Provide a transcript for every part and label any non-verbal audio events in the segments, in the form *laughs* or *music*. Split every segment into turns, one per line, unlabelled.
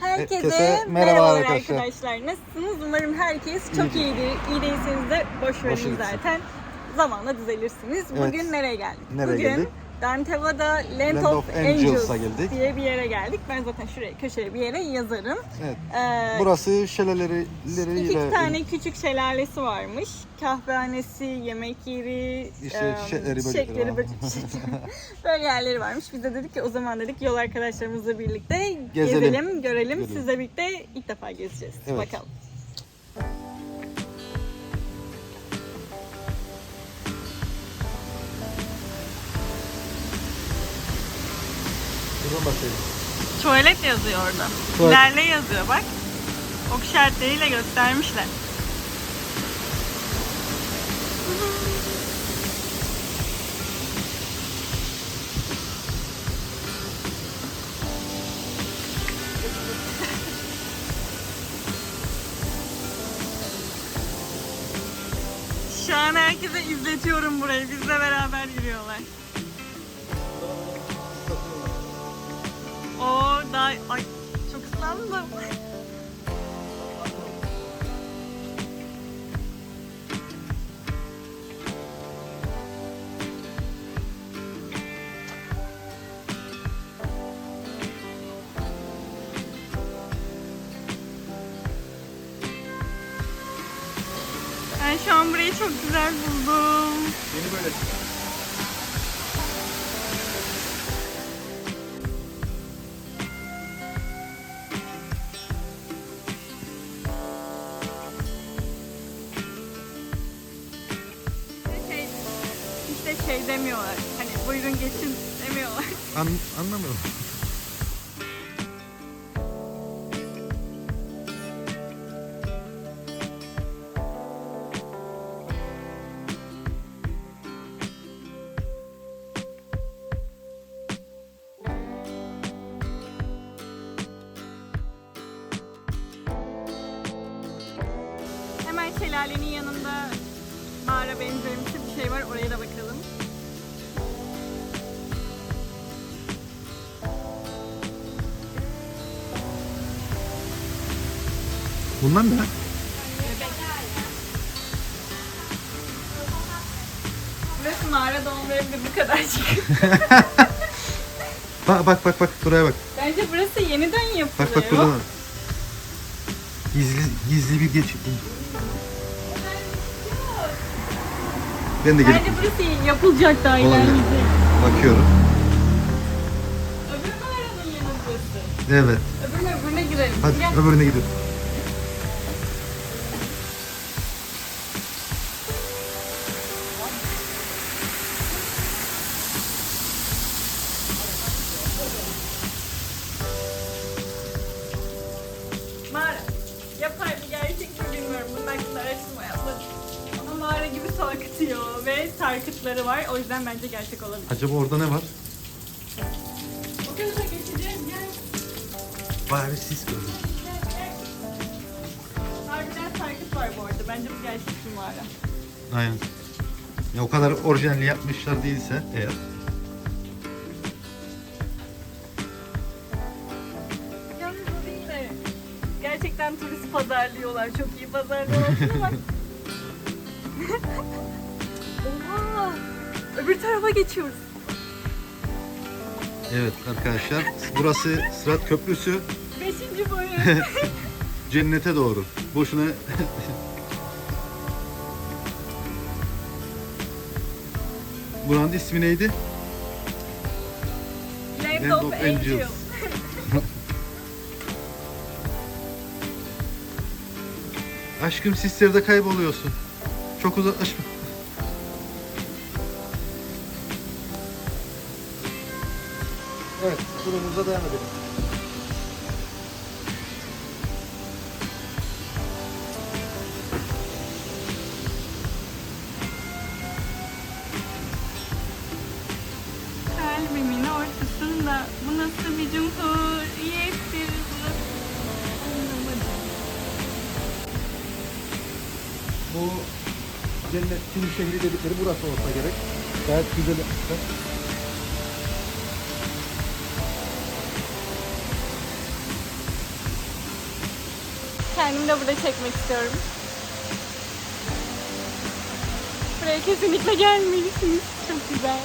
Herkese,
Herkese merhaba arkadaşlar.
arkadaşlar. Nasılsınız? Umarım herkes çok
İyidir.
iyidir. İyi değilseniz de boş verin
gitsin.
zaten. Zamanla düzelirsiniz.
Evet.
Bugün nereye geldik?
Nereye
Bugün
geldik?
Danteva'da Land,
Land
of,
of
Angels,
Angels'a geldik.
diye bir yere geldik. Ben zaten şuraya köşeye bir yere yazarım.
Evet.
Ee,
Burası şelaleleri
İki tane küçük şelalesi varmış. Kahvehanesi, yemek yeri,
İşte
em,
çiçekleri,
çiçekleri, *laughs* böcek- böyle yerleri varmış. Biz de dedik ki o zaman dedik yol arkadaşlarımızla birlikte
Gezelim.
gezelim, görelim.
Görelim.
Sizle birlikte ilk defa gezeceğiz.
Evet.
Bakalım.
Buradan başlayalım.
Tuvalet yazıyor orada.
Tuvalet.
İlerle yazıyor bak. Ok işaretleriyle göstermişler. Şu an herkese izletiyorum burayı. Bizle beraber yürüyorlar. Daha ay çok ıslandım. Ben şu an burayı çok güzel buldum.
Beni böyle anlamıyorum.
Hemen şelalenin yanında mağara benzerimsi bir şey var. Oraya da bakalım.
Bunlar ne?
Burası mağarada olmayabilir bu kadarcık. *laughs*
Bak bak bak bak buraya bak.
Bence burası yeniden yapılıyor.
Bak bak burada. var. Gizli gizli bir geçit. Ben de gelip
Bence burası yapılacak daha
Olabilir.
ilerleyecek.
bakıyorum.
Öbür mağaranın yanı burası.
Evet.
Öbürüne öbürüne girelim.
Hadi
Gel.
öbürüne gidelim.
Yüzden bence gerçek olabilir.
Acaba orada ne var?
O tarafa geçeceğiz. Gel.
Bari sis gördüm.
Gel, gel. Harbiden sarkıt var bu arada. Bence bu gerçek bir mağara.
Aynen. Ya o kadar orijinal yapmışlar değilse eğer.
Yalnız o değil de gerçekten turist pazarlıyorlar. Çok iyi pazarlıyorlar. *laughs* Oha! Öbür tarafa geçiyoruz.
Evet arkadaşlar burası Sırat Köprüsü
Beşinci boyu. *laughs*
cennete doğru. Boşuna *laughs* Buranın ismi neydi?
Land,
Land
of,
of
Angels.
Angels. *laughs* Aşkım sislerde kayboluyorsun. Çok uzaklaşma. Evet, turumuza devam edelim.
Kalbimin ortasında bu nasıl bir burası? Anlamadım.
Bu cennetin şehri dedikleri burası olsa gerek. Gayet güzel
Kendimi de burada çekmek istiyorum. Buraya kesinlikle gelmelisiniz. Çok güzel.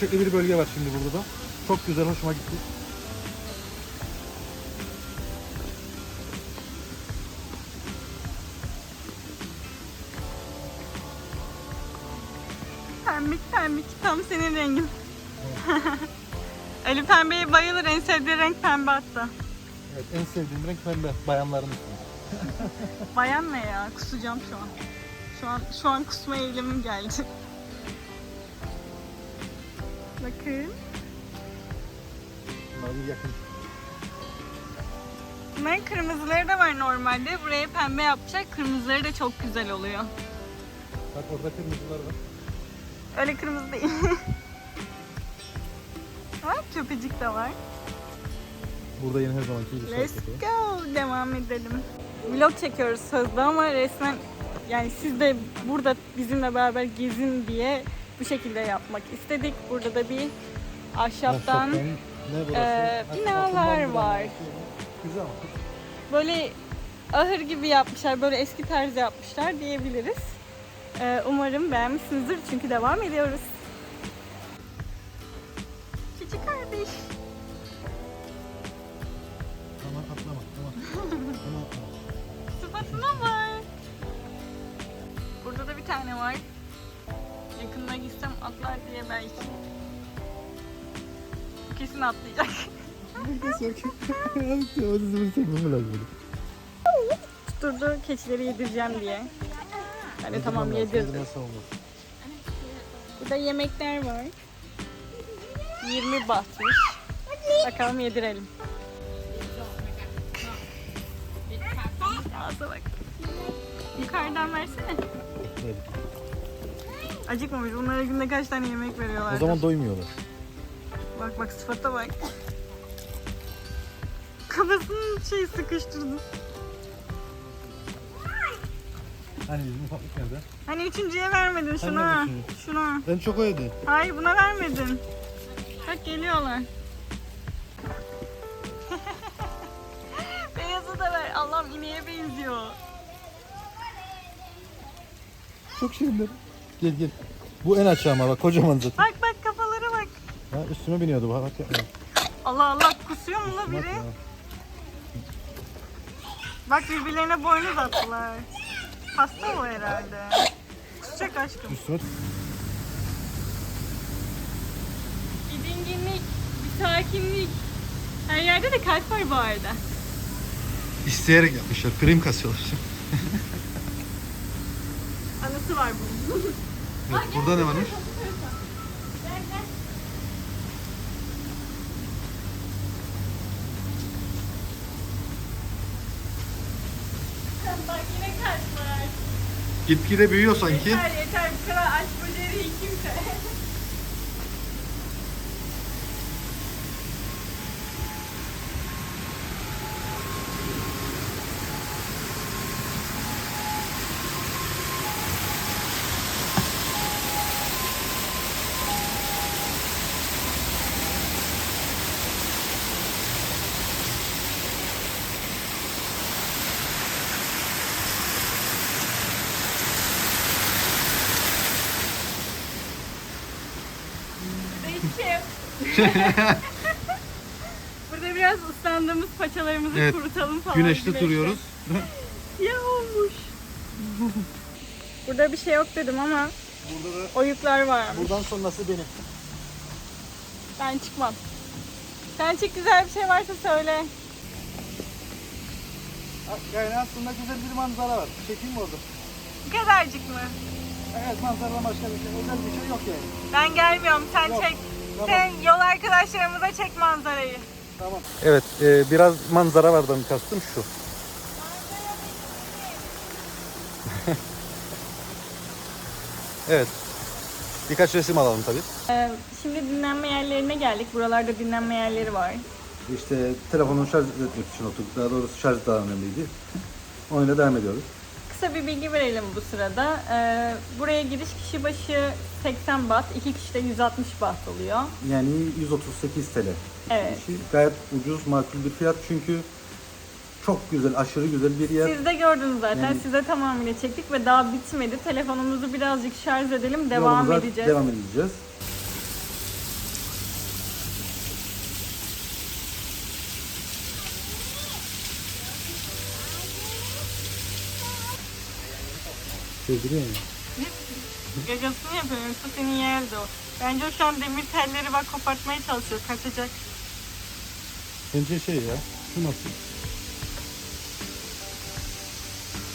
Çiçekli bir bölge var şimdi burada da. Çok güzel, hoşuma gitti.
Pembik pembik tam senin rengin. *laughs* Ali pembeye bayılır en sevdiği renk pembe hatta.
Evet, en sevdiğim renk pembe. Bayanların üstünde.
Bayan ne ya? Kusacağım şu an. Şu an şu an kusma eğilimim geldi. Bakın.
Bir yakın.
Bunların kırmızıları da var normalde. Buraya pembe yapacak. Kırmızıları da çok güzel oluyor.
Bak orada kırmızılar var.
Öyle kırmızı değil. *laughs* Bak köpecik de var.
Burada yine her zamanki gibi
Let's
var.
go. Devam edelim. Vlog çekiyoruz sözde ama resmen yani siz de burada bizimle beraber gezin diye bu şekilde yapmak istedik. Burada da bir ahşaptan
Ha,
binalar var.
Güzel
böyle ahır gibi yapmışlar. Böyle eski tarz yapmışlar diyebiliriz. Eee, umarım beğenmişsinizdir çünkü devam ediyoruz. Cici kardeş.
Tamam atlama. Tamam. tamam atlama.
Sıfatına bak. Burada da bir tane var. Yakında gitsem atlar diye belki. Kesin atlayacak. Tutturdu keçileri yedireceğim diye. De tamam yedirdim. Burada yemekler var. 20 bahtmış. Bakalım yedirelim. Ağza bak. Yukarıdan versene.
Evet.
Acıkmamış. Bunlara günde kaç tane yemek veriyorlar.
O zaman doymuyorlar.
Bak bak sıfata bak. Kafasını şey sıkıştırdı.
Hani bizim ufaklık nerede?
Hani üçüncüye vermedin şuna.
Hani üçüncü?
Şuna.
Ben çok o yedi.
Hayır buna vermedin. Bak geliyorlar. *laughs* Beyazı da ver. Allah'ım ineğe benziyor.
Çok şirinler. Gel gel. Bu en aşağı ama bak kocaman zaten.
Bak bak kafalara bak.
Ha, üstüme biniyordu bak. bak.
Allah Allah kusuyor mu la biri?
ya.
Bak birbirlerine boynuz attılar. Hasta bu herhalde. Kusacak aşkım.
Üstüme
Bir dinginlik, bir sakinlik. Her yerde de kalp var bu arada.
isteyerek yapmışlar. Prim kasıyorlar.
Anısı var bunun. *laughs*
Evet, burada ne varmış?
Bak yine var.
Gitgide büyüyor sanki.
Yeter yeter bu kadar aşk beceriği kimse. hiçbir şey yok. *laughs* Burada biraz ıslandığımız paçalarımızı
Evet,
kurutalım falan.
Güneşte duruyoruz. *laughs*
Ya olmuş. Burada bir şey yok dedim ama
Burada da
oyuklar varmış.
buradan sonrası benim.
Ben çıkmam. Sen çık güzel bir şey varsa söyle.
Yani aslında güzel bir manzara var. Çekeyim mi orada?
Bu kadarcık mı?
Evet manzara başka bir şey. Özel bir şey yok yani.
Ben gelmiyorum sen
Yok,
çek. Sen yol arkadaşlarımıza çek manzarayı.
Tamam. Evet e, biraz manzara vardan kastım şu. *laughs* evet. Birkaç resim alalım tabii.
Ee, şimdi dinlenme yerlerine geldik. Buralarda dinlenme yerleri var.
İşte telefonu şarj etmek için oturduk. Daha doğrusu şarj daha önemliydi. Oyuna devam ediyoruz.
Kısa bir bilgi verelim bu sırada. Ee, buraya giriş kişi başı 80 baht, iki kişi de 160 baht oluyor.
Yani 138 TL.
Evet.
Kişi Gayet ucuz, makul bir fiyat çünkü çok güzel, aşırı güzel bir yer.
Siz de gördünüz zaten.
Yani-
Size tamamıyla çektik ve daha bitmedi. Telefonumuzu birazcık şarj edelim. Devam
Yolumuza
edeceğiz.
Devam edeceğiz. Sevdiriyor mu?
Gagasını yapıyor. Yoksa senin yerdi o. Bence o şu an demir telleri bak kopartmaya çalışıyor. Kaçacak.
Bence şey ya, şu nasıl?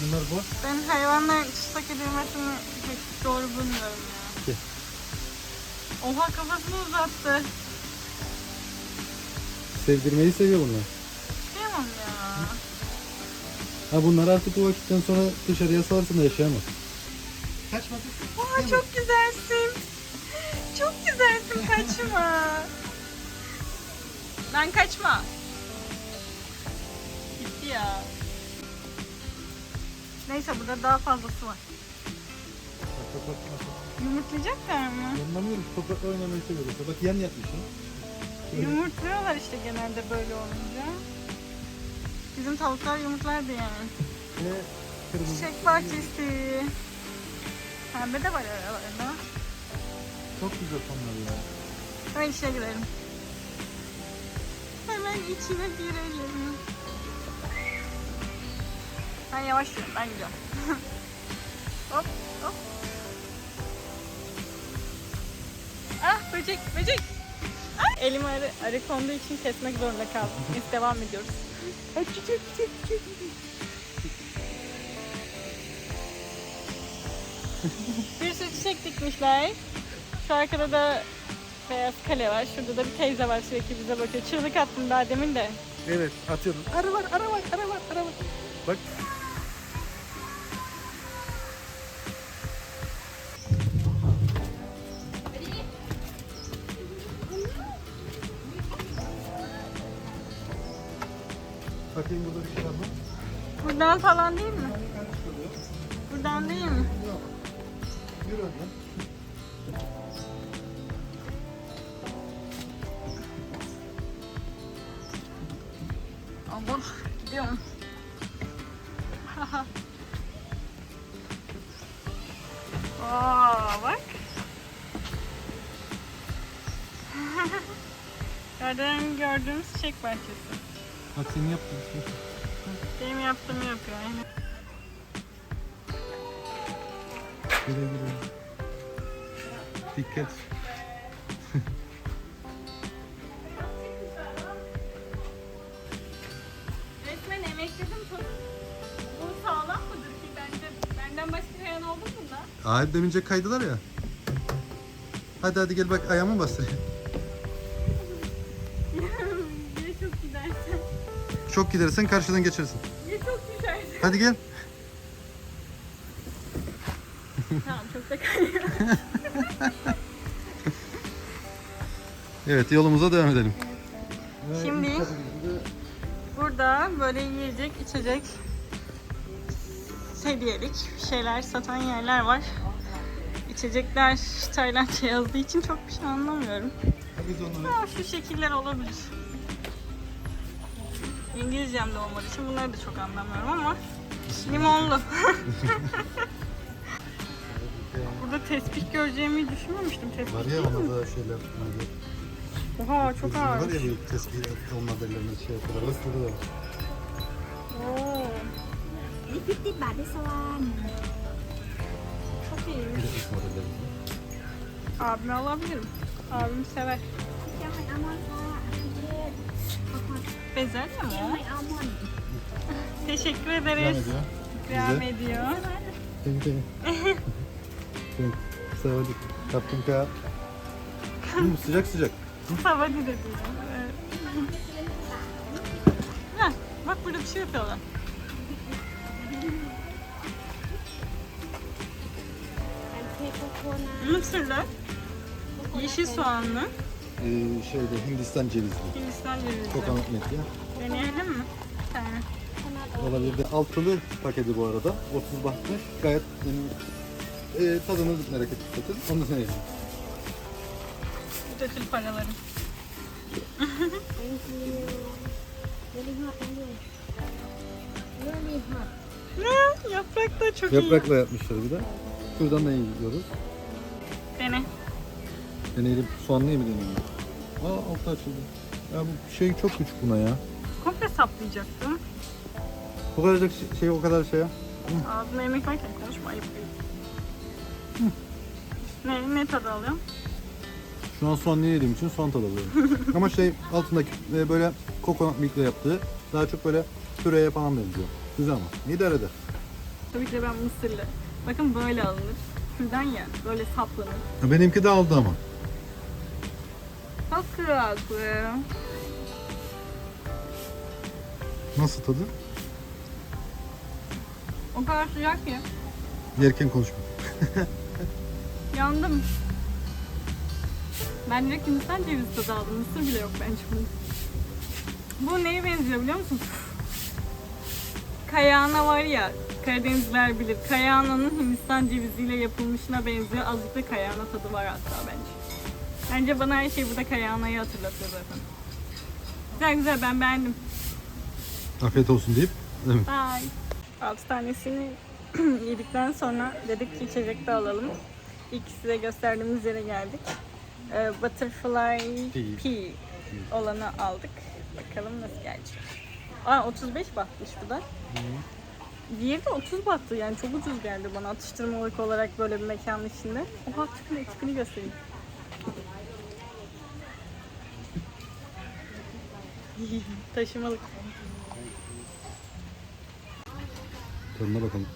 Bunlar boş.
Ben hayvanların tutsak edilmesini pek doğru bulmuyorum ya.
Gel.
Oha kafasını uzattı.
Sevdirmeyi seviyor bunlar.
Kıyamam ya.
Ha bunlar artık bu vakitten sonra dışarıya salarsın da yaşayamaz. Kaçmadı.
Oha çok güzelsin. Çok güzelsin kaçma. Ben kaçma. Gitti ya. Neyse burada daha fazlası var. Yumurtlayacaklar mı?
Anlamıyorum. Toprakla oynamayı seviyoruz. Bak yan yatmış ha. Şöyle.
Yumurtluyorlar işte genelde böyle olunca. Bizim tavuklar yumurtlardı yani.
Ve kırmızı.
Çiçek bahçesi. Pembe de var aralarında.
Çok güzel tonlar ya.
Hemen içine girelim. Hemen içine girelim. Ben yavaş yürüyorum, ben gidiyorum. *laughs* hop, hop. Ah, böcek, böcek. Ah, elim arı, arı konduğu için kesmek zorunda kaldım. Biz devam ediyoruz. Çiçek, çiçek, çiçek. Bir sürü çiçek dikmişler. Şu arkada da beyaz kale var. Şurada da bir teyze var sürekli bize bakıyor. Çığlık attım daha demin de.
Evet atıyordum. Arı var, arı var, arı var, arı var. Bak. Bakayım burada bir şey var mı?
Buradan falan değil mi? Buradan değil mi?
Yürü önden.
Allah gidiyorum. *laughs* Aa, bak. *laughs* Nereden gördüğümüz çiçek bahçesi.
Bak senin yaptın.
Benim yaptığımı yapıyor aynen.
Güle güle. Dikkat.
Resmen emekledim. Bu sağlam mıdır ki bence? Benden başka kayan oldu mu da?
Demince kaydılar ya. Hadi hadi gel bak ayağımı bastırayım. *laughs* *laughs*
ya çok gidersen.
Çok gidersen karşıdan geçersin.
Ya çok gidersen.
Hadi gel.
Kayıyor. *laughs*
Evet yolumuza devam edelim.
Şimdi burada böyle yiyecek, içecek, hediyelik şeyler satan yerler var. İçecekler Taylandca yazdığı için çok bir şey anlamıyorum. Ama şu şekiller olabilir. İngilizcem de olmadığı için bunları da çok anlamıyorum ama limonlu. *laughs* burada tespih göreceğimi düşünmemiştim. Tespih
Var ya
değil mi?
ona da şeyler. neydi?
Oha çok
Var
ağır.
ya bir tespih olma belirlerine şey yapıyorlar. Isırı da var.
Oo,
นี่พิติบาทได้สวรรค์
çok
Bir
iyiymiş.
de üst modelleri.
Abime alabilirim. Abim sever.
เชียงใหม่อัลมอนด์ค่ะประเทศขอบคุณ
Bezelye
เชียง
mi
ใหม่
o?
อัลมอนด์
Teşekkür
Devam
ederiz.
ediyor.
Devam
Bize.
ediyor.
Thank you. *laughs* Sevdik. Kaptunka. Hmm, sıcak sıcak.
Savadi de diyor. Evet. Heh, bak burada bir şey yapıyorlar. Mısırlı, yeşil soğanlı,
Ee, şeyde Hindistan cevizli.
Hindistan cevizi.
Kokonat medya.
Deneyelim mi? Bir tane.
Olabilir de altılı paketi bu arada. 30 bahtmış. Gayet benim e, tadını merak ettik zaten. Onu da sen
da tül paraları. Ne? Yaprak da çok iyi.
Yaprakla yapmışlar bir de. Şuradan da yiyoruz.
Dene.
Deneyelim. Soğanlıyı mı deneyelim? Aa altı açıldı. Ya bu şey çok küçük buna ya.
Komple saplayacaktım.
Bu kadar şey o kadar şey ya.
Ağzına yemek varken konuşma ayıp ayıp. Ne, ne tadı alıyorum?
Şu an soğan yediğim için soğan tadı alıyorum. *laughs* Ama şey altındaki e, böyle kokonat milkle yaptığı daha çok böyle püreye falan benziyor. Güzel ama. İdare eder.
Tabii ki de ben mısırlı. Bakın böyle alınır. Şuradan ya, böyle saplanır.
Benimki de aldı ama.
Çok kıyaklı.
Nasıl tadı?
O kadar sıcak ki.
Yerken konuşma. *laughs*
Yandım. Ben direkt Hindistan cevizi tadı aldım. Mısır bile yok bence bunun. Bu neye benziyor biliyor musun? Kayağına var ya, Karadenizliler bilir. Kayağının Hindistan ceviziyle yapılmışına benziyor. Azıcık da kayağına tadı var hatta bence. Bence bana her şey burada kayağınayı hatırlatıyor zaten. Güzel güzel ben beğendim.
Afiyet olsun deyip. Evet.
Bye. 6 tanesini *clears throat* yedikten sonra dedik ki içecek de alalım. İlk size gösterdiğimiz yere geldik. Ee, butterfly
Pea.
pea olanı aldık. Bakalım nasıl gelecek. Aa 35 bahtmış bu da. Diğeri de 30 bahtı yani çok ucuz geldi bana atıştırmalık olarak böyle bir mekanın içinde. Oha tipini, tipini göstereyim. *laughs* Taşımalık.
Tadına bakalım.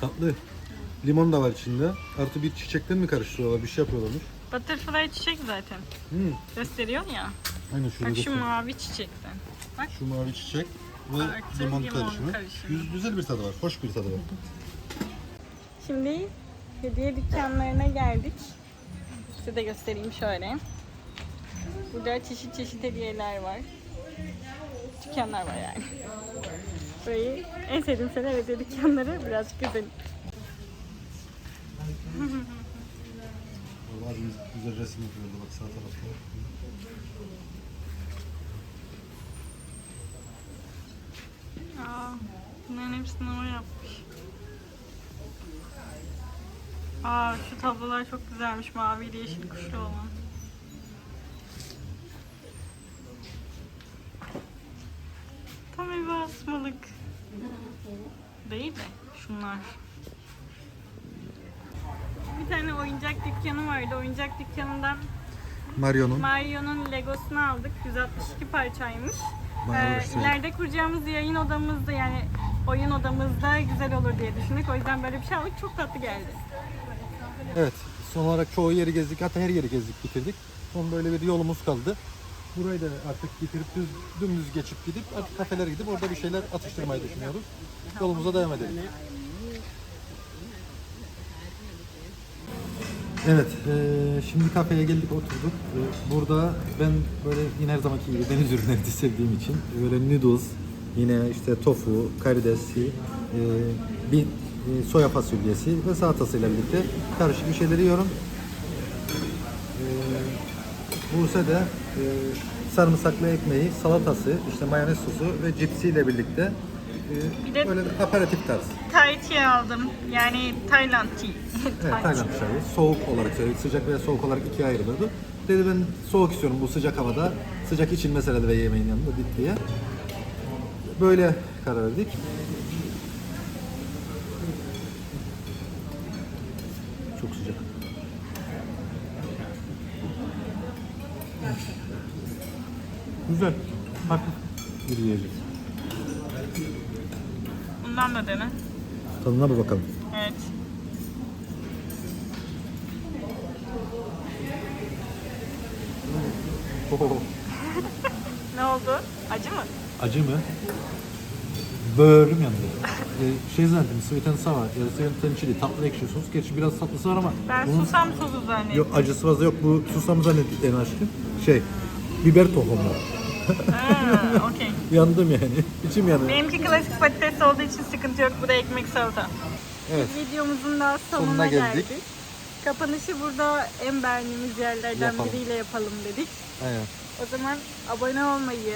Tatlı. Limon da var içinde. Artı bir çiçekten mi karıştırıyorlar? Bir şey yapıyorlarmış.
Butterfly çiçek zaten.
Hmm.
Gösteriyor ya.
Aynen şurada
Bak şu
göster.
mavi çiçekten. Bak
Şu mavi çiçek ve
Artı
limon,
limon
karışımı.
karışımı.
Güz- Güzel bir tadı var. Hoş bir tadı var.
Şimdi hediye dükkanlarına geldik. Size de göstereyim şöyle. Burada çeşit çeşit hediyeler var. Dükkanlar var yani. Burayı en sevdiğim şeyler hediye dükkanları. Birazcık gezelim.
Abimiz güzel resim yapıyordu bak sağ tarafta.
Aa, bunların hepsini o yapmış. Aa, şu tablolar çok güzelmiş. Mavi ile yeşil kuşlu olan. Tam eve asmalık. Değil de şunlar. Bir tane oyuncak dükkanı vardı. Oyuncak dükkanından
Mario'nun
Mario'nun Legosunu aldık. 162 parçaymış. Ee, ileride kuracağımız yayın odamızda yani oyun odamızda güzel olur diye düşündük. O yüzden böyle bir şey aldık. Çok tatlı geldi.
Evet. Son olarak çoğu yeri gezdik. Hatta her yeri gezdik bitirdik. Son böyle bir yolumuz kaldı. Burayı da artık bitirip düz, dümdüz geçip gidip artık kafelere gidip orada bir şeyler atıştırmayı düşünüyoruz. Yolumuza devam edelim. Evet, eee, şimdi kafeye geldik oturduk. Eee, Burada ben böyle yine her zamanki gibi deniz ürünlerini sevdiğim için böyle noodles, yine işte tofu, karidesi, eee, bir eee, soya fasulyesi ve salatasıyla birlikte karışık bir şeyler yiyorum. Buse'de eee sarımsaklı ekmeği, salatası, işte mayonez sosu ve cipsiyle birlikte
Bir de-
böyle bir aperatif tarzı.
Thai tea aldım. Yani Tayland tea.
Evet,
Thai
Tayland çayı. Soğuk olarak söyledi. Sıcak veya soğuk olarak ikiye ayrılıyordu. Dedi ben soğuk istiyorum bu sıcak havada. Sıcak içilmez herhalde ve yemeğin yanında dit diye. Böyle karar verdik. Çok sıcak. Güzel. Bak bir yiyecek.
Bundan da dene.
Tadına bir bakalım.
Evet. *laughs* Ne oldu? Acı mı?
acı mı? Böğrüm yandı. Ee, şey zannettim, sweet and sour ya da sweet and chili, tatlı ekşi sos. Gerçi biraz tatlısı var ama
Ben
bunun
susam sosu zannettim.
yok, acısı fazla yok. Bu susam zannettiklerini aşkım. Şey, biber tohumu.
Ha, okey. *laughs*
Yandım yani. İçim yanıyor.
Benimki klasik patates olduğu için sıkıntı yok. Bu da ekmek salata.
Evet.
Videomuzun da sonuna,
Sonuna geldik.
geldik. Kapanışı burada en beğendiğimiz yerlerden
Yapalım.
biriyle yapalım dedik.
Aynen.
O zaman abone olmayı,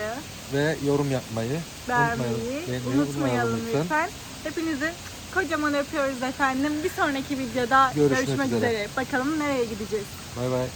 Ve yorum yapmayı
beğenmeyi
unutmayalım. Beğenmeyi
unutmayalım lütfen. Hepinizi kocaman öpüyoruz efendim. Bir sonraki videoda
Görüşmek
görüşmek,
üzere.
üzere. Bakalım nereye gideceğiz.
Bay bay.